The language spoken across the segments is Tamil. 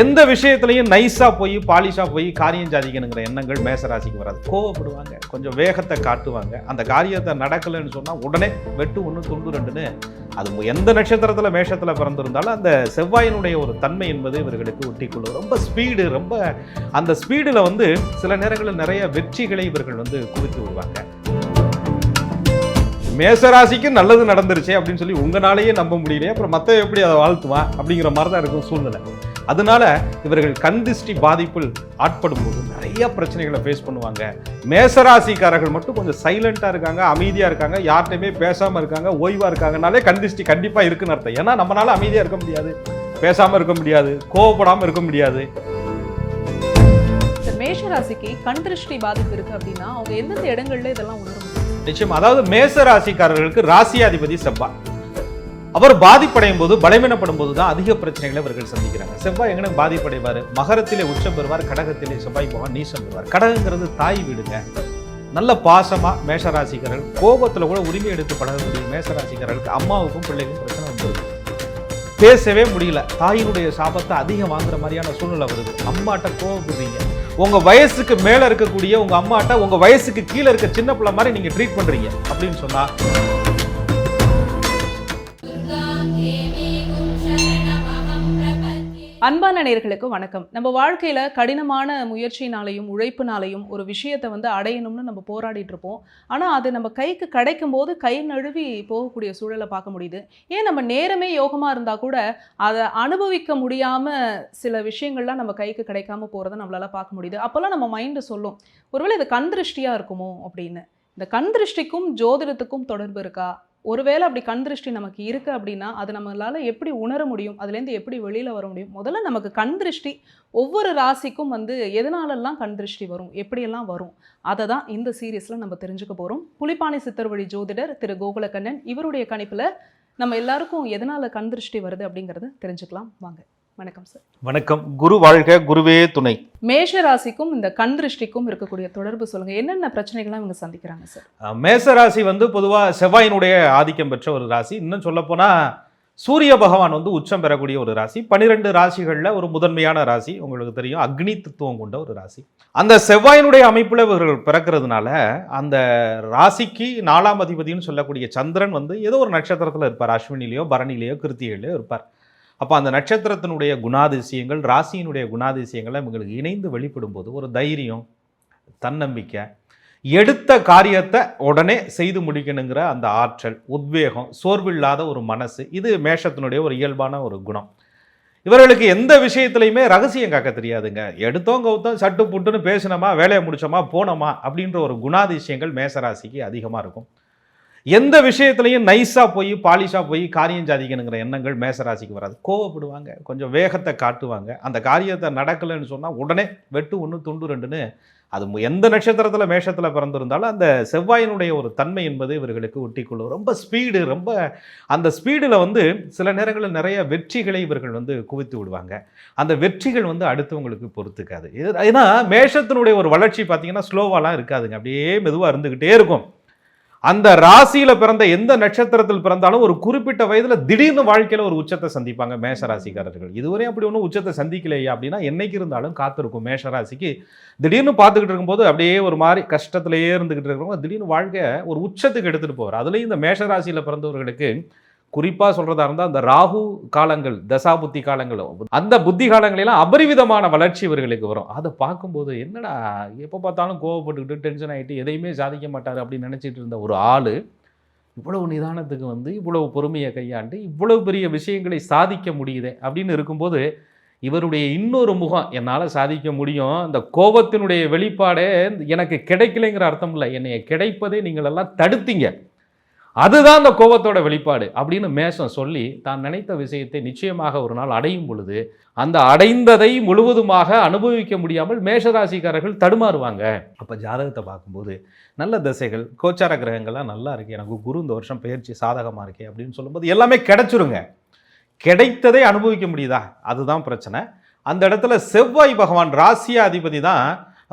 எந்த விஷயத்துலையும் நைஸாக போய் பாலிஷாக போய் காரியம் சாதிக்கணுங்கிற எண்ணங்கள் மேசராசிக்கு வராது. கோவப்படுவாங்க. கொஞ்சம் வேகத்தை காட்டுவாங்க. அந்த காரியத்தை நடக்கலைன்னு சொன்னால் உடனே வெட்டு ஒன்று துண்டு ரெண்டுன்னு அது எந்த நட்சத்திரத்தில் மேஷத்தில் பிறந்திருந்தாலும் அந்த செவ்வாயினுடைய ஒரு தன்மை என்பது இவர்களுக்கு ஒட்டிக்கொள்ளும். ரொம்ப ஸ்பீடு ரொம்ப அந்த ஸ்பீடில் வந்து சில நேரங்களில் நிறைய வெற்றிகளை இவர்கள் வந்து குவித்து விடுவாங்க. மேசராசிக்கு நல்லது நடந்துருச்சே அப்படின்னு சொல்லி உங்களாலேயே நம்ப முடியலையே அப்புறம் மற்ற எப்படி அதை வாழ்த்துவான் அப்படிங்கிற மாதிரி தான் இருக்கும் சூழ்நிலை. அதனால இவர்கள் கண் திருஷ்டி பாதிப்பில் ஆட்படும் போது நிறைய பிரச்சனைகளை ஃபேஸ் பண்ணுவாங்க. மேசராசிக்காரர்கள் மட்டும் கொஞ்சம் சைலண்டா இருக்காங்க அமைதியா இருக்காங்க யார்கிட்டயுமே பேசாம இருக்காங்க ஓய்வா இருக்காங்கனாலே கண் திருஷ்டி கண்டிப்பா இருக்குன்னு அர்த்தம். ஏன்னா நம்மளால அமைதியா இருக்க முடியாது. பேசாம இருக்க முடியாது கோவப்படாம இருக்க முடியாது. இந்த மேஷ ராசிக்கு கண் திருஷ்டி பாதிப்பு இருக்கு அப்படின்னா அவங்க எந்தெந்த இடங்கள்ல இதெல்லாம் உணர முடியும் நிச்சயம். அதாவது மேச ராசிக்காரர்களுக்கு ராசியாதிபதி செவ்வாய். அவர் பாதிப்படையும் போது பலவீனப்படும் போது தான் அதிக பிரச்சனைகளை அவர்கள் சந்திக்கிறாங்க. செவ்வாய் எங்கே பாதிப்படைவார்? மகரத்திலே உச்சம் பெறுவார் கடகத்திலே செவ்வாய் பகவான் நீசம் பெறுவார். கடகங்கிறது தாய் வீடுங்க. நல்ல பாசமாக மேஷராசிக்காரர்கள் கோபத்தில் கூட உரிமை எடுத்து பழகக்கூடிய மேஷராசிக்காரர்களுக்கு அம்மாவுக்கும் பிள்ளைக்கும் பிரச்சனை வந்துருது. பேசவே முடியல. தாயினுடைய சாபத்தை அதிகம் வாங்குற மாதிரியான சூழ்நிலை வருது. அம்மாட்ட கோவப்படுறீங்க. உங்கள் வயசுக்கு மேலே இருக்கக்கூடிய உங்கள் அம்மாட்ட உங்கள் வயசுக்கு கீழே இருக்க சின்ன பிள்ளை மாதிரி நீங்கள் ட்ரீட் பண்ணுறீங்க அப்படின்னு சொன்னால் அன்பான நேர்களுக்கு வணக்கம். நம்ம வாழ்க்கையில் கடினமான முயற்சினாலையும் உழைப்புனாலையும் ஒரு விஷயத்தை வந்து அடையணும்னு நம்ம போராடிட்டு இருப்போம். ஆனால் அது நம்ம கைக்கு கிடைக்கும் போது கை நழுவி போகக்கூடிய சூழலை பார்க்க முடியுது. ஏன் நம்ம நேரமே யோகமாக இருந்தால் கூட அதை அனுபவிக்க முடியாமல் சில விஷயங்கள்லாம் நம்ம கைக்கு கிடைக்காம போகிறத நம்மளால் பார்க்க முடியுது. அப்போல்லாம் நம்ம மைண்டு சொல்லும் ஒருவேளை இது கண் திருஷ்டியாக இருக்குமோ? அப்படின்னு. இந்த கண் திருஷ்டிக்கும் ஜோதிடத்துக்கும் தொடர்பு இருக்கா? ஒருவேளை அப்படி கண் திருஷ்டி நமக்கு இருக்குது அப்படின்னா அது நம்மளால் எப்படி உணர முடியும்? அதுலேருந்து எப்படி வெளியில் வர முடியும்? முதல்ல நமக்கு கண் திருஷ்டி ஒவ்வொரு ராசிக்கும் வந்து எதனாலெல்லாம் கண் திருஷ்டி வரும்? எப்படியெல்லாம் வரும்? அதை தான் இந்த சீரியஸில் நம்ம தெரிஞ்சுக்க போகிறோம் புலிப்பானை சித்தர் வழி ஜோதிடர் திரு கோகுலக்கண்ணன் இவருடைய கணிப்பில் நம்ம எல்லாருக்கும் எதனால் கண் திருஷ்டி வருது அப்படிங்கிறத தெரிஞ்சுக்கலாம். வாங்க. வணக்கம் சார் வணக்கம். குரு வாழ்க குருவே துணை. மேஷ ராசிக்கும் இந்த கண் திருஷ்டிக்கும் இருக்கக்கூடிய தொடர்பு சொல்லுங்க. என்னென்ன பிரச்சனைகள்லாம் இவங்க சந்திக்கிறாங்க சார் மேச ராசி வந்து பொதுவாக செவ்வாயினுடைய ஆதிக்கம் பெற்ற ஒரு ராசி. இன்னும் சொல்லப்போனா சூரிய பகவான் வந்து உச்சம் பெறக்கூடிய ஒரு ராசி. பன்னிரெண்டு ராசிகளில் ஒரு முதன்மையான ராசி. உங்களுக்கு தெரியும் அக்னி தத்துவம் கொண்ட ஒரு ராசி. அந்த செவ்வாயினுடைய அமைப்பில் இவர்கள் பிறக்கிறதுனால அந்த ராசிக்கு நாலாம் அதிபதினு சொல்லக்கூடிய சந்திரன் வந்து ஏதோ ஒரு நட்சத்திரத்தில் இருப்பார். அஸ்வினிலேயோ பரணிலேயோ கிருத்திகையிலையோ இருப்பார். அப்போ அந்த நட்சத்திரத்தினுடைய குணாதிசயங்கள் ராசியினுடைய குணாதிசயங்களை இவங்களுக்கு இணைந்து வெளிப்படும் போது ஒரு தைரியம் தன்னம்பிக்கை எடுத்த காரியத்தை உடனே செய்து முடிக்கணுங்கிற அந்த ஆற்றல் உத்வேகம் சோர்வில்லாத ஒரு மனசு இது மேஷத்தினுடைய ஒரு இயல்பான ஒரு குணம். இவர்களுக்கு எந்த விஷயத்துலையுமே ரகசியம் காக்க தெரியாதுங்க. எடுத்தோம் கவுத்தோம் சட்டு புட்டுன்னு பேசினோமா வேலையை முடிச்சோமா போனோமா அப்படின்ற ஒரு குணாதிசயங்கள் மேசராசிக்கு அதிகமாக இருக்கும். எந்த விஷயத்துலையும் நைஸாக போய் பாலிஷாக போய் காரியம் சாதிக்கணுங்கிற எண்ணங்கள் மேசராசிக்கு வராது. கோவப்படுவாங்க கொஞ்சம் வேகத்தை காட்டுவாங்க. அந்த காரியத்தை நடக்கலைன்னு சொன்னால் உடனே வெட்டு ஒன்று துண்டு ரெண்டுன்னு அது மு- எந்த நட்சத்திரத்தில் மேஷத்தில் பிறந்திருந்தாலும் அந்த செவ்வாயினுடைய ஒரு தன்மை என்பது இவர்களுக்கு ஒட்டிக்கொள்ளும். ரொம்ப ஸ்பீடு ரொம்ப அந்த ஸ்பீடில் வந்து சில நேரங்களில் நிறைய வெற்றிகளை இவர்கள் வந்து குவித்து விடுவாங்க. அந்த வெற்றிகள் வந்து அடுத்தவங்களுக்கு பொறுத்துக்காது. ஏன்னா மேஷத்தினுடைய ஒரு வளர்ச்சி பார்த்தீங்கன்னா ஸ்லோவாலாம் இருக்காதுங்க. அப்படியே மெதுவாக இருந்துக்கிட்டே இருக்கும். அந்த ராசியில் பிறந்த எந்த நட்சத்திரத்தில் பிறந்தாலும் ஒரு குறிப்பிட்ட வயதில் திடீர்னு வாழ்க்கையில் ஒரு உச்சத்தை சந்திப்பாங்க மேஷ ராசிக்காரர்கள். இதுவரை அப்படி ஒன்றும் உச்சத்தை சந்திக்கலையா அப்படின்னா என்னைக்கு இருந்தாலும் காத்திருக்கும். மேஷ ராசிக்கு திடீர்னு பார்த்துக்கிட்டு இருக்கும்போது அப்படியே ஒரு மாதிரி கஷ்டத்திலேயே இருந்துக்கிட்டு இருக்கிறவங்க திடீர்னு வாழ்க்கை ஒரு உச்சத்துக்கு எடுத்துகிட்டு போவார். அதுலேயும் இந்த மேஷ ராசியில் பிறந்தவர்களுக்கு குறிப்பாக சொல்கிறதா இருந்தால் அந்த ராகு காலங்கள் தசா புத்தி காலங்கள் அந்த புத்தி காலங்களெல்லாம் அபரிவிதமான வளர்ச்சி இவர்களுக்கு வரும். அதை பார்க்கும்போது என்னடா எப்போ பார்த்தாலும் கோவப்பட்டுக்கிட்டு டென்ஷன் ஆகிட்டு எதையுமே சாதிக்க மாட்டார் அப்படின்னு நினச்சிட்டு இருந்த ஒரு ஆள் இவ்வளவு நிதானத்துக்கு வந்து இவ்வளவு பொறுமையை கையாண்டு இவ்வளவு பெரிய விஷயங்களை சாதிக்க முடியுதே அப்படின்னு இருக்கும்போது இவருடைய இன்னொரு முகம் என்னால் சாதிக்க முடியும். இந்த கோபத்தினுடைய வெளிப்பாடே எனக்கு கிடைக்கலைங்கிற அர்த்தம் இல்லை. என்னைய கிடைப்பதே நீங்கள் எல்லாம் தடுத்தீங்க. அதுதான் அந்த கோபத்தோட வெளிப்பாடு அப்படின்னு மேஷம் சொல்லி தான் நினைத்த விஷயத்தை நிச்சயமாக ஒரு நாள் அடையும் பொழுது அந்த அடைந்ததை முழுவதுமாக அனுபவிக்க முடியாமல் மேஷராசிக்காரர்கள் தடுமாறுவாங்க. அப்போ ஜாதகத்தை பார்க்கும்போது நல்ல திசைகள் கோச்சார கிரகங்கள்லாம் நல்லா இருக்கு எனக்கு குரு இந்த வருஷம் பயிற்சி சாதகமாக இருக்கே அப்படின்னு சொல்லும்போது எல்லாமே கிடைச்சிருங்க. கிடைத்ததை அனுபவிக்க முடியுதா? அதுதான் பிரச்சனை. அந்த இடத்துல செவ்வாய் பகவான் ராசிய அதிபதி தான்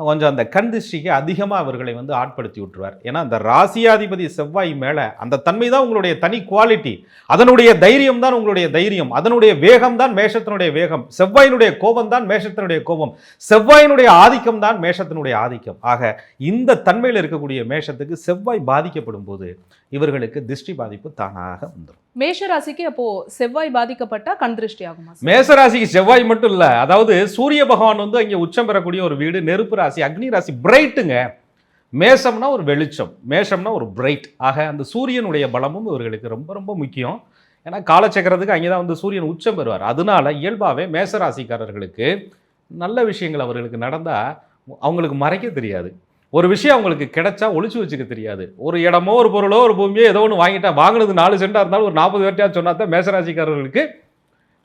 கொஞ்சம் அந்த கண் திருஷ்டிக்கு அதிகமாக அவர்களை வந்து ஆட்படுத்தி விட்டுருவார். ஏன்னா அந்த ராசியாதிபதி செவ்வாய் மேலே அந்த தன்மை தான் உங்களுடைய தனி குவாலிட்டி அதனுடைய தைரியம் தான் உங்களுடைய தைரியம். அதனுடைய வேகம் தான் மேஷத்தினுடைய வேகம். செவ்வாயினுடைய கோபம் தான் மேஷத்தினுடைய கோபம். செவ்வாயினுடைய ஆதிக்கம் தான் மேஷத்தினுடைய ஆதிக்கம். ஆக இந்த தன்மையில் இருக்கக்கூடிய மேஷத்துக்கு செவ்வாய் பாதிக்கப்படும் போது இவர்களுக்கு திருஷ்டி பாதிப்பு தானாக வந்துடும் மேஷராசிக்கு அப்போ செவ்வாய் பாதிக்கப்பட்டா கண் திருஷ்டி ஆகுமா? மேஷராசிக்கு செவ்வாய் மட்டும் இல்ல. அதாவது சூரிய பகவான் வந்து அங்கே உச்சம் பெறக்கூடிய ஒரு வீடு நெருப்பு ராசி அக்னி ராசி பிரைட்டுங்க. மேஷம்னா ஒரு வெளிச்சம். மேஷம்னா ஒரு பிரைட். ஆக அந்த சூரியனுடைய பலமும் இவர்களுக்கு ரொம்ப ரொம்ப முக்கியம். ஏன்னா காலச்சக்கரத்துக்கு அங்கே தான் வந்து சூரியன் உச்சம் பெறுவார். அதனால இயல்பாகவே மேசராசிக்காரர்களுக்கு நல்ல விஷயங்கள் அவர்களுக்கு நடந்தால் அவங்களுக்கு மறைக்க தெரியாது. ஒரு விஷயம் அவங்களுக்கு கிடைச்சா ஒழிச்சு வச்சுக்க தெரியாது. ஒரு இடமோ ஒரு பொருளோ ஒரு பூமியோ ஏதோ ஒன்று வாங்கிட்டா வாங்கினது நாலு சென்டாக இருந்தாலும் ஒரு நாற்பது பேர்ட்டியா சொன்னா தான் மேசராசிக்காரர்களுக்கு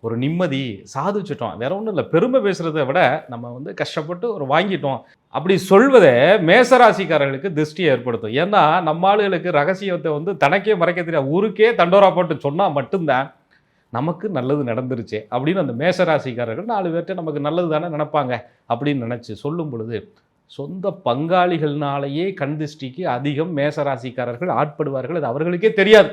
ஒரு நிம்மதி சாதிச்சிட்டோம். வேற ஒன்றும் இல்லை. பெருமை பேசுகிறத விட நம்ம வந்து கஷ்டப்பட்டு ஒரு வாங்கிட்டோம். அப்படி சொல்வதை மேசராசிக்காரர்களுக்கு திருஷ்டியை ஏற்படுத்தும். ஏன்னா நம்ம ஆளுகளுக்கு ரகசியத்தை வந்து தனக்கே மறைக்க தெரியாது. ஊருக்கே தண்டோரா போட்டு சொன்னால் மட்டும்தான் நமக்கு நல்லது நடந்துருச்சு. அப்படின்னு அந்த மேசராசிக்காரர்கள் நாலு பேர்கிட்ட நமக்கு நல்லது தானே நினைப்பாங்க அப்படின்னு நினச்சி சொல்லும் பொழுது சொந்த பங்காளிகள்னாலேயே கண்திஷ்டிக்கு அதிகம் மேசராசிக்காரர்கள் ஆட்படுவார்கள். அது அவர்களுக்கே தெரியாது.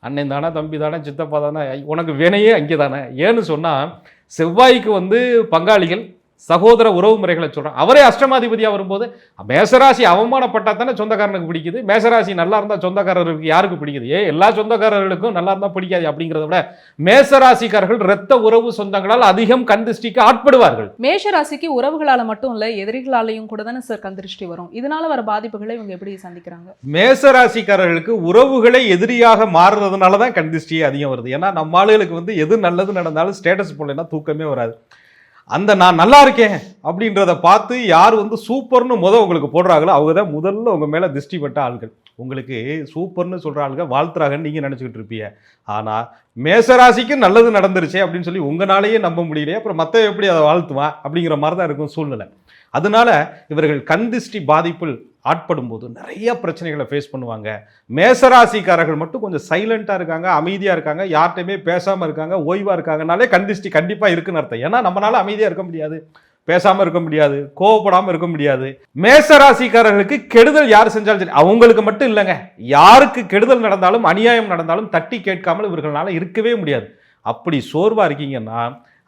அண்ணன் தானே தம்பி தானே சித்தப்பா தானே உனக்கு வினையே அங்கே தானே ஏன்னு சொன்னால் செவ்வாய்க்கு வந்து பங்காளிகள் சகோதர உறவு முறைகளை சொல்கிறோம் அவரே அஷ்டமாதிபதியாக வரும்போது மேசராசி அவமானப்பட்டா தானே சொந்தக்காரனுக்கு பிடிக்குது. மேசராசி நல்லா இருந்தால் சொந்தக்காரருக்கு யாருக்கு பிடிக்குது? ஏ எல்லா சொந்தக்காரர்களுக்கும் நல்லா இருந்தால் பிடிக்காது அப்படிங்கிறத விட மேசராசிக்காரர்கள் இரத்த உறவு சொந்தங்களால் அதிகம் கண் திருஷ்டிக்கு ஆட்படுவார்கள். மேஷ ராசிக்கு உறவுகளால மட்டும் இல்ல எதிரிகளாலையும் கூட தானே சார் கண் திருஷ்டி வரும். இதனால வர பாதிப்புகளை இவங்க எப்படி சந்திக்கிறாங்க? மேசராசிக்காரர்களுக்கு உறவுகளை எதிரியாக மாறுறதுனால தான் கண் திருஷ்டியே அதிகம் வருது. ஏன்னா நம்ம ஆளுகளுக்கு வந்து எது நல்லது நடந்தாலும் ஸ்டேட்டஸ் போடலைன்னா தூக்கமே வராது. அந்த நான் நல்லா இருக்கேன் அப்படின்றத பார்த்து யார் வந்து சூப்பர்னு முத உங்களுக்கு போடுறாங்களோ அவங்க தான் முதல்ல உங்கள் மேலே திருஷ்டி பட்ட ஆள்கள். உங்களுக்கு சூப்பர்னு சொல்கிற ஆளுங்க வாழ்த்துறாங்கன்னு நீங்கள் நினச்சிக்கிட்டு இருப்பீங்க. ஆனால் மேசராசிக்கு நல்லது நடந்துருச்சே அப்படின்னு சொல்லி உங்களாலேயே நம்ப முடியலையே அப்புறம் மற்ற எப்படி அதை வாழ்த்துவான் அப்படிங்கிற மாதிரி தான் இருக்கும் சூழ்நிலை. அதனால இவர்கள் கந்திஷ்டி பாதிப்பில் ஆட்படும் போது நிறைய பிரச்சனைகளை ஃபேஸ் பண்ணுவாங்க. மேசராசிக்காரர்கள் மட்டும் கொஞ்சம் சைலண்ட்டாக இருக்காங்க அமைதியாக இருக்காங்க யார்கிட்டையுமே பேசாமல் இருக்காங்க ஓய்வாக இருக்காங்கனாலே கந்திஷ்டி கண்டிப்பாக இருக்குன்னு அர்த்தம். ஏன்னா நம்மளால் அமைதியாக இருக்க முடியாது. பேசாமல் இருக்க முடியாது கோவப்படாமல் இருக்க முடியாது. மேசராசிக்காரர்களுக்கு கெடுதல் யார் செஞ்சாலும் சரி அவங்களுக்கு மட்டும் இல்லைங்க. யாருக்கு கெடுதல் நடந்தாலும் அநியாயம் நடந்தாலும் தட்டி கேட்காமல் இவர்களால இருக்கவே முடியாது. அப்படி சோர்வாக இருக்கீங்கன்னா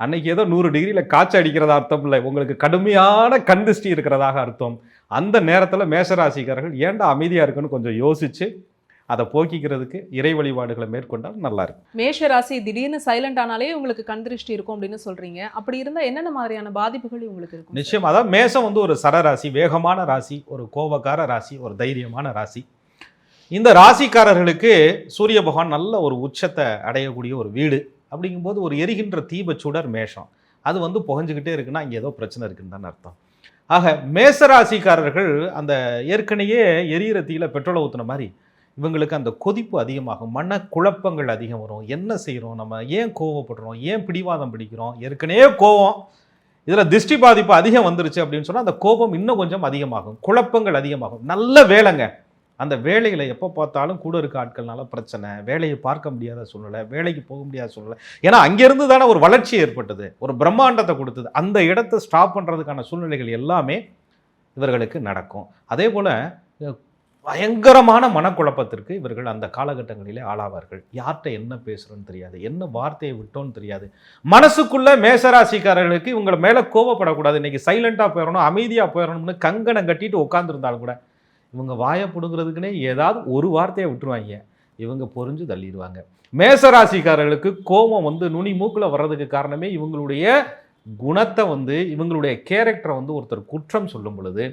அன்னைக்கு ஏதோ நூறு டிகிரியில் காய்ச்சல் அடிக்கிறதா அர்த்தம் இல்லை. உங்களுக்கு கடுமையான கண் இருக்கிறதாக அர்த்தம். அந்த நேரத்தில் மேசராசிக்காரர்கள் ஏன்டா அமைதியாக இருக்குன்னு கொஞ்சம் யோசிச்சு அதை போக்கிக்கிறதுக்கு இறை வழிபாடுகளை மேற்கொண்டால் நல்லா இருக்கும் மேஷ ராசி திடீர்னு சைலண்ட் ஆனாலே உங்களுக்கு கண் திருஷ்டி இருக்கும் அப்படின்னு சொல்றீங்க. அப்படி இருந்தா என்னென்ன மாதிரியான பாதிப்புகள் உங்களுக்கு இருக்கும் நிச்சயம் அதான் மேசம் வந்து ஒரு சரராசி வேகமான ராசி ஒரு கோபக்கார ராசி ஒரு தைரியமான ராசி. இந்த ராசிக்காரர்களுக்கு சூரிய பகவான் நல்ல ஒரு உச்சத்தை அடையக்கூடிய ஒரு வீடு அப்படிங்கும்போது ஒரு எரிகின்ற தீபச்சுடர் மேஷம். அது வந்து புகஞ்சுக்கிட்டே இருக்குன்னா இங்கே ஏதோ பிரச்சனை இருக்குன்னு தானே அர்த்தம். ஆக மேசராசிக்காரர்கள் அந்த ஏற்கனவே எரியிற தீயில பெட்ரோலை ஊற்றுன மாதிரி இவங்களுக்கு அந்த கொதிப்பு அதிகமாகும் மன குழப்பங்கள் அதிகம் வரும். என்ன செய்கிறோம் நம்ம ஏன் கோவப்படுறோம்? ஏன் பிடிவாதம் பிடிக்கிறோம்? ஏற்கனவே கோவம். இதில் திருஷ்டி பாதிப்பு அதிகம் வந்துருச்சு அப்படின்னு சொன்னால் அந்த கோபம் இன்னும் கொஞ்சம் அதிகமாகும். குழப்பங்கள் அதிகமாகும். நல்ல வேலைங்க. அந்த வேலையில் எப்போ பார்த்தாலும் கூட இருக்க ஆட்கள்னால பிரச்சனை. வேலையை பார்க்க முடியாத சூழ்நிலை வேலைக்கு போக முடியாத சூழ்நிலை. ஏன்னா அங்கேருந்து தானே ஒரு வளர்ச்சி ஏற்பட்டது. ஒரு பிரம்மாண்டத்தை கொடுத்தது. அந்த இடத்தை ஸ்டாப் பண்ணுறதுக்கான சூழ்நிலைகள் எல்லாமே இவர்களுக்கு நடக்கும். அதே போல் பயங்கரமான மனக்குழப்பத்திற்கு இவர்கள் அந்த காலகட்டங்களிலே ஆளாவார்கள். யார்கிட்ட என்ன பேசுகிறோன்னு தெரியாது. என்ன வார்த்தையை விட்டோன்னு தெரியாது. மனசுக்குள்ளே மேசராசிக்காரர்களுக்கு இவங்களை மேலே கோவப்படக்கூடாது. இன்றைக்கி சைலண்ட்டாக போயிடணும் அமைதியாக போயிடணும்னு கங்கணம் கட்டிட்டு உட்காந்துருந்தாலும் கூட இவங்க வாயை பிடுங்கிறதுக்குனே ஏதாவது ஒரு வார்த்தையை விட்டுருவாங்க. இவங்க பொறிஞ்சு தள்ளிடுவாங்க. மேசராசிக்காரர்களுக்கு கோபம் வந்து நுனி மூக்கில் வர்றதுக்கு காரணமே இவங்களுடைய குணத்தை வந்து இவங்களுடைய கேரக்டரை வந்து ஒருத்தர் குற்றம் சொல்லும் பொழுது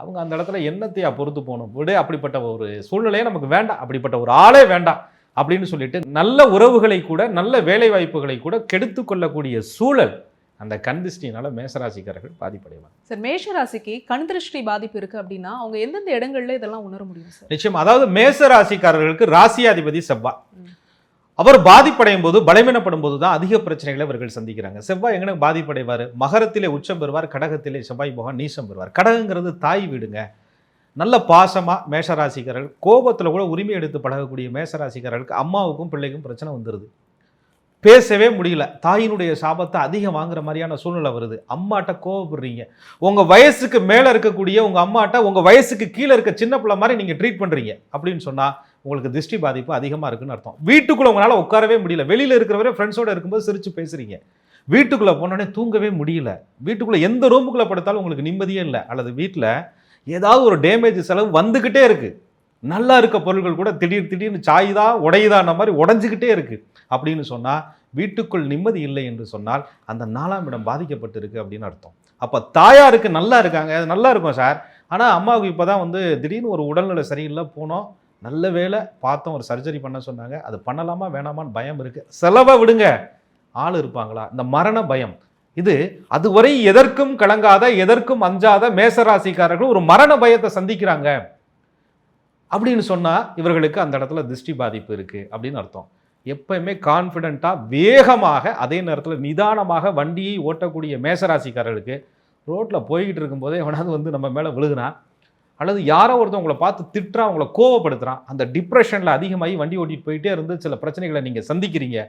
அவங்க அந்த இடத்துல என்னத்தையா பொறுத்து போகணும்? விடு அப்படிப்பட்ட ஒரு சூழ்நிலையே நமக்கு வேண்டாம். அப்படிப்பட்ட ஒரு ஆளே வேண்டாம். அப்படின்னு சொல்லிட்டு நல்ல உறவுகளை கூட நல்ல வேலை வாய்ப்புகளை கூட கெடுத்து கொள்ளக்கூடிய சூழல் அந்த கந்திஷ்டினால மேசராசிக்காரர்கள் பாதிப்படைவாங்க. சார் மேஷ ராசிக்கு கண் திருஷ்டி பாதிப்பு இருக்கு அப்படின்னா அவங்க எந்தெந்த இடங்கள்ல இதெல்லாம் உணர முடியும் சார்? நிச்சயம். அதாவது மேச ராசிக்காரர்களுக்கு ராசியாதிபதி செவ்வாய். அவர் பாதிப்படையும் போது பலவீனப்படும் போது தான் அதிக பிரச்சனைகளை அவர்கள் சந்திக்கிறாங்க. செவ்வாய் எங்கே பாதிப்படைவார்? மகரத்திலே உச்சம் பெறுவார் கடகத்திலே செவ்வாய் போகான் நீசம் பெறுவார். கடகங்கிறது தாய் வீடுங்க. நல்ல பாசமாக மேஷராசிக்காரர்கள் கோபத்தில் கூட உரிமை எடுத்து பழகக்கூடிய மேஷராசிக்காரர்களுக்கு அம்மாவுக்கும் பிள்ளைக்கும் பிரச்சனை வந்துடுது பேசவே முடியல. தாயினுடைய சாபத்தை அதிகம் வாங்குற மாதிரியான சூழ்நிலை வருது. அம்மாட்ட கோவப்படுறீங்க. உங்கள் வயசுக்கு மேலே இருக்கக்கூடிய உங்கள் அம்மாட்ட உங்கள் வயசுக்கு கீழே இருக்க சின்ன பிள்ளை மாதிரி நீங்கள் ட்ரீட் பண்ணுறீங்க அப்படின்னு சொன்னால் உங்களுக்கு திருஷ்டி பாதிப்பு அதிகமாக இருக்குன்னு அர்த்தம். வீட்டுக்குள்ளே உங்களால் உட்காரவே முடியல. வெளியில் இருக்கிறவரே ஃப்ரெண்ட்ஸோட இருக்கும்போது சிரித்து பேசுகிறீங்க வீட்டுக்குள்ளே போனோடனே தூங்கவே முடியல. வீட்டுக்குள்ளே எந்த ரூமுக்குள்ளே படுத்தாலும் உங்களுக்கு நிம்மதியே இல்லை. அல்லது வீட்டில் ஏதாவது ஒரு டேமேஜ் செலவு வந்துக்கிட்டே இருக்குது நல்லா இருக்க பொருட்கள் கூட திடீர் திடீர்னு சாயுதா உடையுதான மாதிரி உடஞ்சிக்கிட்டே இருக்குது அப்படின்னு சொன்னால் வீட்டுக்குள் நிம்மதி இல்லை என்று சொன்னால் அந்த நாலாம் இடம் பாதிக்கப்பட்டிருக்கு அப்படின்னு அர்த்தம். அப்போ தாயாருக்கு நல்லா இருக்காங்க. அது நல்லா இருக்கும் சார். ஆனால் அம்மாவுக்கு இப்போ தான் வந்து திடீர்னு ஒரு உடல்நிலை சரியில்லை போனோம். நல்ல வேளை பார்த்தோம் ஒரு சர்ஜரி பண்ண சொன்னாங்க. அது பண்ணலாமா வேணாமான்னு பயம் இருக்குது செலவை விடுங்க. ஆள் இருப்பாங்களா? இந்த மரண பயம். இது அதுவரை எதற்கும் கலங்காத எதற்கும் அஞ்சாத மேசராசிக்காரர்கள் ஒரு மரண பயத்தை சந்திக்கிறாங்க. அப்படின்னு சொன்னால் இவர்களுக்கு அந்த இடத்துல திருஷ்டி பாதிப்பு இருக்குது அப்படின்னு அர்த்தம். எப்பயுமே கான்ஃபிடெண்ட்டாக வேகமாக அதே நேரத்தில் நிதானமாக வண்டியை ஓட்டக்கூடிய மேசராசிக்காரர்களுக்கு ரோட்டில் போய்கிட்டு இருக்கும்போதே எவனாவது வந்து நம்ம மேலே விழுகுனா அல்லது யாரோ ஒருத்தர் உங்களை பார்த்து திட்டுறான் உங்களை கோவப்படுத்துகிறான் அந்த டிப்ரெஷனில் அதிகமாகி வண்டி ஓட்டிட்டு போயிட்டே இருந்து சில பிரச்சனைகளை நீங்கள் சந்திக்கிறீங்க.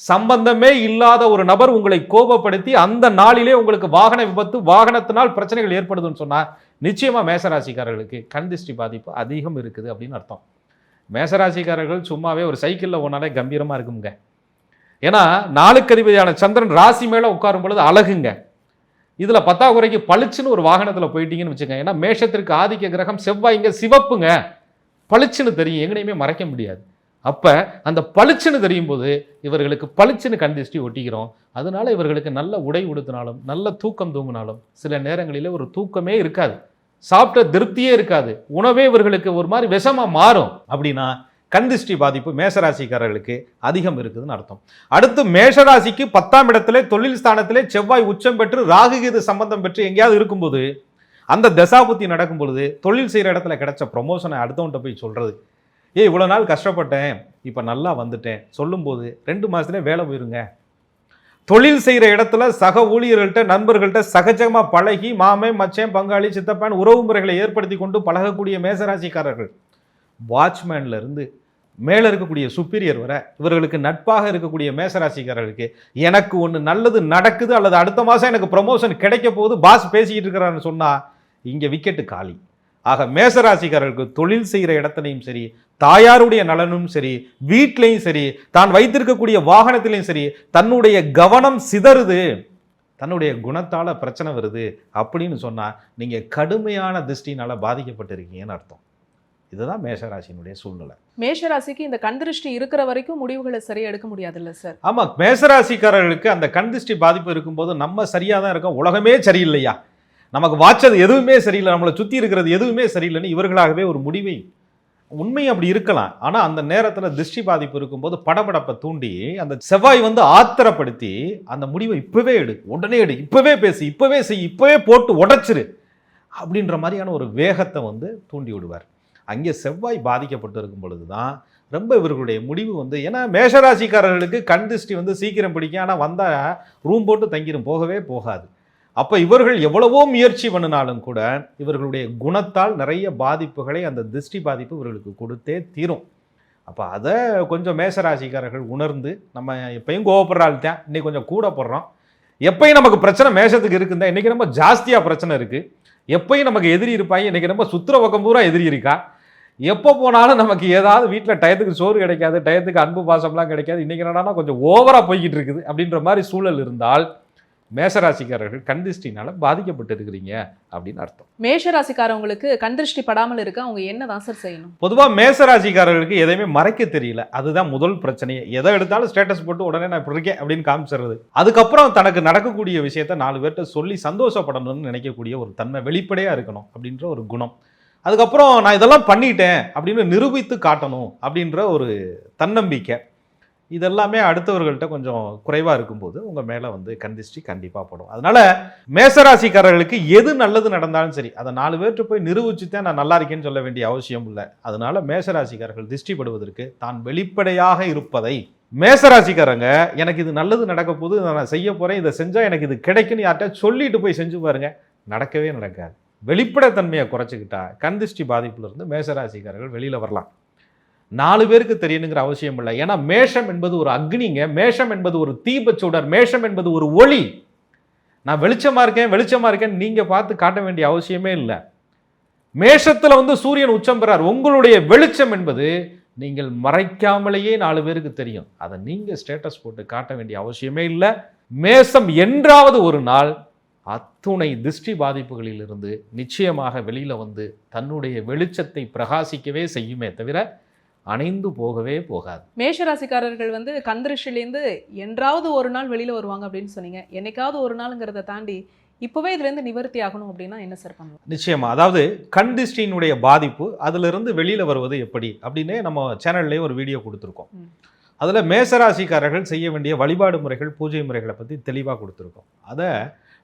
சம்பந்தமே இல்லாத ஒரு நபர் உங்களை கோபப்படுத்தி அந்த நாளிலே உங்களுக்கு வாகன விபத்து வாகனத்தினால் பிரச்சனைகள் ஏற்படுதுன்னு சொன்னால் நிச்சயமாக மேசராசிக்காரர்களுக்கு கண் திருஷ்டி பாதிப்பு அதிகம் இருக்குது அப்படின்னு அர்த்தம். மேசராசிக்காரர்கள் சும்மாவே ஒரு சைக்கிளில் ஒன்றாலே கம்பீரமாக இருக்குங்க. ஏன்னா நாளுக்கு அதிபதியான சந்திரன் ராசி மேலே உட்காரும் பொழுது அழகுங்க. இதில் பத்தாக்குறைக்கு பளிச்சுன்னு ஒரு வாகனத்தில் போயிட்டீங்கன்னு வச்சுக்கோங்க. ஏன்னா மேஷத்திற்கு ஆதிக்க கிரகம் செவ்வாய்ங்க சிவப்புங்க. பளிச்சுன்னு தெரியும். எங்கனையுமே மறைக்க முடியாது. அப்போ அந்த பளிச்சுன்னு தெரியும் போது இவர்களுக்கு பளிச்சுன்னு கண் ஒட்டிக்கிறோம். அதனால இவர்களுக்கு நல்ல உடை உடுத்தினாலும் நல்ல தூக்கம் தூங்கினாலும் சில நேரங்களிலே ஒரு தூக்கமே இருக்காது. சாப்பிட்ட திருப்தியே இருக்காது. உணவே இவர்களுக்கு ஒரு மாதிரி விஷமாக மாறும். அப்படின்னா கந்திஷ்டி பாதிப்பு மேசராசிக்காரர்களுக்கு அதிகம் இருக்குதுன்னு அர்த்தம். அடுத்து மேஷராசிக்கு பத்தாம் இடத்துல தொழில் ஸ்தானத்திலே செவ்வாய் உச்சம் பெற்று ராகுகீது சம்பந்தம் பெற்று எங்கேயாவது இருக்கும்போது அந்த தசாபுத்தி நடக்கும் பொழுது தொழில் செய்கிற இடத்துல கிடைச்ச ப்ரொமோஷனை அடுத்தவன்ட்ட போய் சொல்கிறது ஏ இவ்வளோ நாள் கஷ்டப்பட்டேன். இப்போ நல்லா வந்துட்டேன். சொல்லும்போது ரெண்டு மாதத்துல வேலை போயிருங்க. தொழில் செய்கிற இடத்துல சக ஊழியர்கள்ட்ட நண்பர்கள்ட்ட சகஜமாக பழகி மாமே மச்சேன் பங்காளி சித்தப்பான் உறவு முறைகளை ஏற்படுத்தி கொண்டு பழகக்கூடிய மேசராசிக்காரர்கள். வாட்ச்மேன்ல இருந்து மேலே இருக்கக்கூடிய சுப்பீரியர் வர இவர்களுக்கு நட்பாக இருக்கக்கூடிய மேசராசிக்காரர்களுக்கு எனக்கு ஒன்று நல்லது நடக்குது அல்லது அடுத்த மாதம் எனக்கு ப்ரொமோஷன் கிடைக்க போகுது பாஸ் பேசிக்கிட்டு இருக்கிறான்னு சொன்னால் இங்கே விக்கெட்டு காலி. ஆக மேசராசிக்காரர்களுக்கு தொழில் செய்கிற இடத்துலையும் சரி தாயாருடைய நலனும் சரி வீட்லேயும் சரி தான் வைத்திருக்கக்கூடிய வாகனத்திலையும் சரி தன்னுடைய கவனம் சிதறுது தன்னுடைய குணத்தால் பிரச்சனை வருது அப்படின்னு சொன்னால் நீங்கள் கடுமையான திருஷ்டினால் பாதிக்கப்பட்டிருக்கீங்கன்னு அர்த்தம். இதுதான் மேஷராசியினுடைய சூழ்நிலை. மேஷராசிக்கு இந்த கண் திருஷ்டி இருக்கிற வரைக்கும் முடிவுகளை சரியா எடுக்க முடியாதுல்ல சார் ஆமா மேசராசிக்காரர்களுக்கு அந்த கண் திருஷ்டி பாதிப்பு இருக்கும்போது நம்ம சரியா தான் இருக்கோம். உலகமே சரியில்லையா? நமக்கு வாச்சது எதுவுமே சரியில்லை. நம்மளை சுத்தி இருக்கிறது எதுவுமே சரியில்லைன்னு இவர்களாகவே ஒரு முடிவை உண்மை அப்படி இருக்கலாம். ஆனா அந்த நேரத்துல திருஷ்டி பாதிப்பு இருக்கும்போது படபடப்பை தூண்டி அந்த செவ்வாய் வந்து ஆத்திரப்படுத்தி அந்த முடிவை இப்பவே எடு. உடனே எடு. இப்பவே பேசு. இப்பவே செய். இப்பவே போட்டு உடைச்சிரு. அப்படின்ற மாதிரியான ஒரு வேகத்தை வந்து தூண்டி விடுவார். அங்கே செவ்வாய் பாதிக்கப்பட்டு இருக்கும் பொழுது தான் ரொம்ப இவர்களுடைய முடிவு வந்து ஏன்னா மேஷராசிக்காரர்களுக்கு கண் திருஷ்டி வந்து சீக்கிரம் பிடிக்கும். ஆனால் வந்தால் ரூம் போட்டு தங்கிரும் போகவே போகாது. அப்போ இவர்கள் எவ்வளவோ முயற்சி பண்ணினாலும் கூட இவர்களுடைய குணத்தால் நிறைய பாதிப்புகளை அந்த திருஷ்டி பாதிப்பு இவர்களுக்கு கொடுத்தே தீரும். அப்போ அதை கொஞ்சம் மேசராசிக்காரர்கள் உணர்ந்து நம்ம எப்பயும் கோவப்படுறாள் தான் இன்றைக்கி கொஞ்சம் கூட போடுறோம். எப்பயும் நமக்கு பிரச்சனை மேஷத்துக்கு இருக்குந்தா இன்றைக்கி ரொம்ப ஜாஸ்தியாக பிரச்சனை இருக்குது எப்பயும் நமக்கு எதிரி இருப்பாங்க இன்றைக்கி ரொம்ப சுத்திர பக்கம் பூரா எதிரி இருக்கா? எப்போ போனாலும் நமக்கு ஏதாவது வீட்டில் டயத்துக்கு சோறு கிடைக்காது டயத்துக்கு அன்பு பாசம்லாம் கிடைக்காது. இன்னைக்கு என்னடானா கொஞ்சம் ஓவராக போய்கிட்டு இருக்குது. அப்படின்ற மாதிரி சூழல் இருந்தால் மேசராசிக்காரர்கள் கண்திஷ்டினால பாதிக்கப்பட்டு இருக்கிறீங்க அப்படின்னு அர்த்தம். மேஷராசிக்காரவங்களுக்கு கண் திருஷ்டி படாமல் இருக்க அவங்க என்னதான் சார் செய்யணும்? பொதுவாக மேசராசிக்காரர்களுக்கு எதையுமே மறைக்க தெரியல. அதுதான் முதல் பிரச்சனையே எதை எடுத்தாலும் ஸ்டேட்டஸ் போட்டு உடனே நான் இப்படி இருக்கேன் அப்படின்னு காமிச்சிடுறது. அதுக்கப்புறம் தனக்கு நடக்கக்கூடிய விஷயத்த நாலு பேர்கிட்ட சொல்லி சந்தோஷப்படணும்னு நினைக்கக்கூடிய ஒரு தன்மை வெளிப்படையாக இருக்கணும் அப்படின்ற ஒரு குணம். அதுக்கப்புறம் நான் இதெல்லாம் பண்ணிட்டேன் அப்படின்னு நிரூபித்து காட்டணும் அப்படின்ற ஒரு தன்னம்பிக்கை. இதெல்லாமே அடுத்தவர்கள்ட்ட கொஞ்சம் குறைவாக இருக்கும்போது உங்கள் மேலே வந்து கந்திஷ்டி கண்டிப்பாக படும். அதனால் மேசராசிக்காரர்களுக்கு எது நல்லது நடந்தாலும் சரி அதை நாலு பேர்கிட்ட போய் நிரூபிச்சு தான் நான் நல்லா இருக்கேன்னு சொல்ல வேண்டிய அவசியம் இல்லை. அதனால் மேசராசிக்காரர்கள் திருஷ்டிப்படுவதற்கு தான் வெளிப்படையாக இருப்பதை. மேசராசிக்காரங்க எனக்கு இது நல்லது நடக்க போது இதை நான் செய்ய போகிறேன் இதை செஞ்சால் எனக்கு இது கிடைக்குன்னு யார்கிட்ட சொல்லிட்டு போய் செஞ்சு பாருங்க. நடக்கவே நடக்காது. வெளிப்படைத்தன்மையை குறைச்சிக்கிட்டா கண் திருஷ்டி பாதிப்புல மேசராசிக்காரர்கள் வெளியில் வரலாம். நாலு பேருக்கு தெரியணுங்கிற அவசியம் இல்லை. ஏன்னா மேஷம் என்பது ஒரு அக்னிங்க மேஷம் என்பது ஒரு தீபச்சுடர் மேஷம் என்பது ஒரு ஒளி. நான் வெளிச்சமாக இருக்கேன் வெளிச்சமாக இருக்கேன் நீங்கள் பார்த்து காட்ட வேண்டிய அவசியமே இல்லை. மேஷத்தில் வந்து சூரியன் உச்சம் பெறார். உங்களுடைய வெளிச்சம் என்பது நீங்கள் மறைக்காமலேயே நாலு பேருக்கு தெரியும். அதை நீங்கள் ஸ்டேட்டஸ் போட்டு காட்ட வேண்டிய அவசியமே இல்லை. மேசம் என்றாவது ஒரு நாள் அத்துணை திருஷ்டி பாதிப்புகளிலிருந்து நிச்சயமாக வெளியில வந்து தன்னுடைய வெளிச்சத்தை பிரகாசிக்கவே செய்யுமே தவிர அணைந்து போகவே போகாது. மேஷராசிக்காரர்கள் வந்து கந்திருஷ்டிலேருந்து என்றாவது ஒரு நாள் வெளியில வருவாங்க அப்படின்னு சொன்னீங்க. என்னைக்காவது ஒரு நாளுங்கிறத தாண்டி இப்போவே இதுலேருந்து நிவர்த்தி ஆகணும் அப்படின்னா என்ன சார் பண்ணலாம் நிச்சயமா. அதாவது கண் திருஷ்டியினுடைய பாதிப்பு அதிலிருந்து வெளியில வருவது எப்படி அப்படின்னே நம்ம சேனல்லே ஒரு வீடியோ கொடுத்துருக்கோம். அதுல மேசராசிக்காரர்கள் செய்ய வேண்டிய வழிபாடு முறைகள் பூஜை முறைகளை பத்தி தெளிவா கொடுத்துருக்கோம். அதை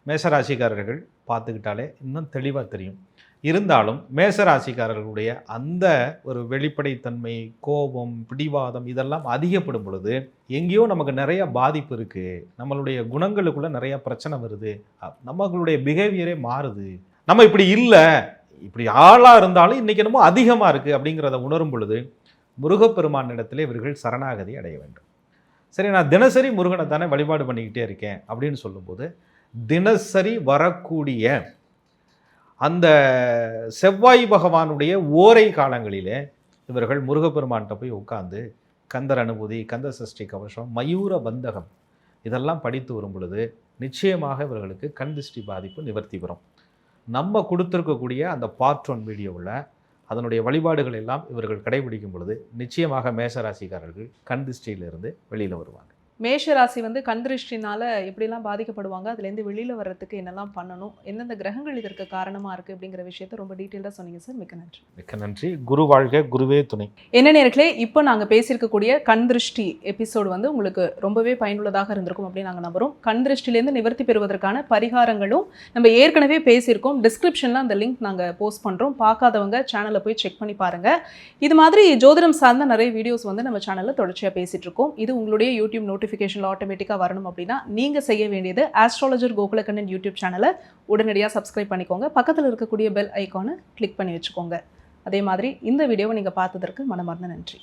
மேசராசிக்காரர்கள் பார்த்துக்கிட்டாலே இன்னும் தெளிவாக தெரியும். இருந்தாலும் மேசராசிக்காரர்களுடைய அந்த ஒரு வெளிப்படைத்தன்மை கோபம் பிடிவாதம் இதெல்லாம் அதிகப்படும் பொழுது எங்கேயோ நமக்கு நிறைய பாதிப்பு இருக்குது நம்மளுடைய குணங்களுக்குள்ளே நிறைய பிரச்சனை வருது. நம்மளுடைய பிஹேவியரே மாறுது. நம்ம இப்படி இல்லை இப்படி ஆளாக இருந்தாலும் இன்றைக்கி என்னமோ அதிகமாக இருக்குது அப்படிங்கிறத உணரும் பொழுது முருகப்பெருமானிடத்திலே இவர்கள் சரணாகதி அடைய வேண்டும். சரி நான் தினசரி முருகனை தானே வழிபாடு பண்ணிக்கிட்டே இருக்கேன் அப்படின்னு சொல்லும்போது தினசரி வரக்கூடிய அந்த செவ்வாய் பகவானுடைய ஓரை காலங்களிலே இவர்கள் முருகப்பெருமான்கிட்ட போய் உட்கார்ந்து கந்தர் அனுபூதி கந்த சஷ்டி கவசம் மயூர பந்தகம் இதெல்லாம் படித்து வரும் பொழுது நிச்சயமாக இவர்களுக்கு கண் திருஷ்டி பாதிப்பு நிவர்த்தி பெறும். நம்ம கொடுத்துருக்கக்கூடிய அந்த பார்ட் ஒன் வீடியோவில் அதனுடைய வழிபாடுகள் எல்லாம் இவர்கள் கடைபிடிக்கும் பொழுது நிச்சயமாக மேசராசிக்காரர்கள் கண் திருஷ்டியிலிருந்து வெளியில் வருவாங்க. மேஷராசி வந்து கந்திருஷ்டினால எப்படிலாம் பாதிக்கப்படுவாங்க? அதுலேருந்து வெளியில வர்றதுக்கு என்னெல்லாம் பண்ணணும்? எந்தெந்த கிரகங்கள் இதற்கு காரணமா இருக்கு அப்படிங்கிற விஷயத்த ரொம்ப டீட்டெயிலாக சொன்னீங்க சார். மிக்க நன்றி. மிக்க நன்றி. குரு வாழ்க குருவே துணை. என்ன நேர்களே இப்போ நாங்கள் பேசியிருக்கக்கூடிய கண் திருஷ்டி எபிசோடு வந்து உங்களுக்கு ரொம்பவே பயனுள்ளதாக இருந்திருக்கும் அப்படின்னு நாங்கள் நம்புறோம். கண் திருஷ்டிலேருந்து நிவர்த்தி பெறுவதற்கான பரிகாரங்களும் நம்ம ஏற்கனவே பேசியிருக்கோம். டிஸ்கிரிப்ஷனில் அந்த லிங்க் நாங்கள் போஸ்ட் பண்ணுறோம் பார்க்காதவங்க சேனலை போய் செக் பண்ணி பாருங்கள் இது மாதிரி ஜோதிடம் சார்ந்த நிறைய வீடியோஸ் வந்து நம்ம சேனலில் தொடர்ச்சியாக பேசிட்டு இருக்கோம். இது உங்களுடைய யூடியூப் நோட்டிஃபிகேஷனில் ஆட்டோமேட்டிக்காக வரணும் அப்படின்னா நீங்கள் செய்ய வேண்டியது ஆஸ்ட்ராலஜர் கோகுலக்கண்ணன் யூடியூப் சேனலை உடனடியாக சப்ஸ்கிரைப் பண்ணிக்கோங்க. பக்கத்தில் இருக்கக்கூடிய பெல் ஐக்கானை கிளிக் பண்ணி வச்சுக்கோங்க. அதே மாதிரி இந்த வீடியோவை நீங்கள் பார்த்ததற்கு மனமார்ந்த நன்றி.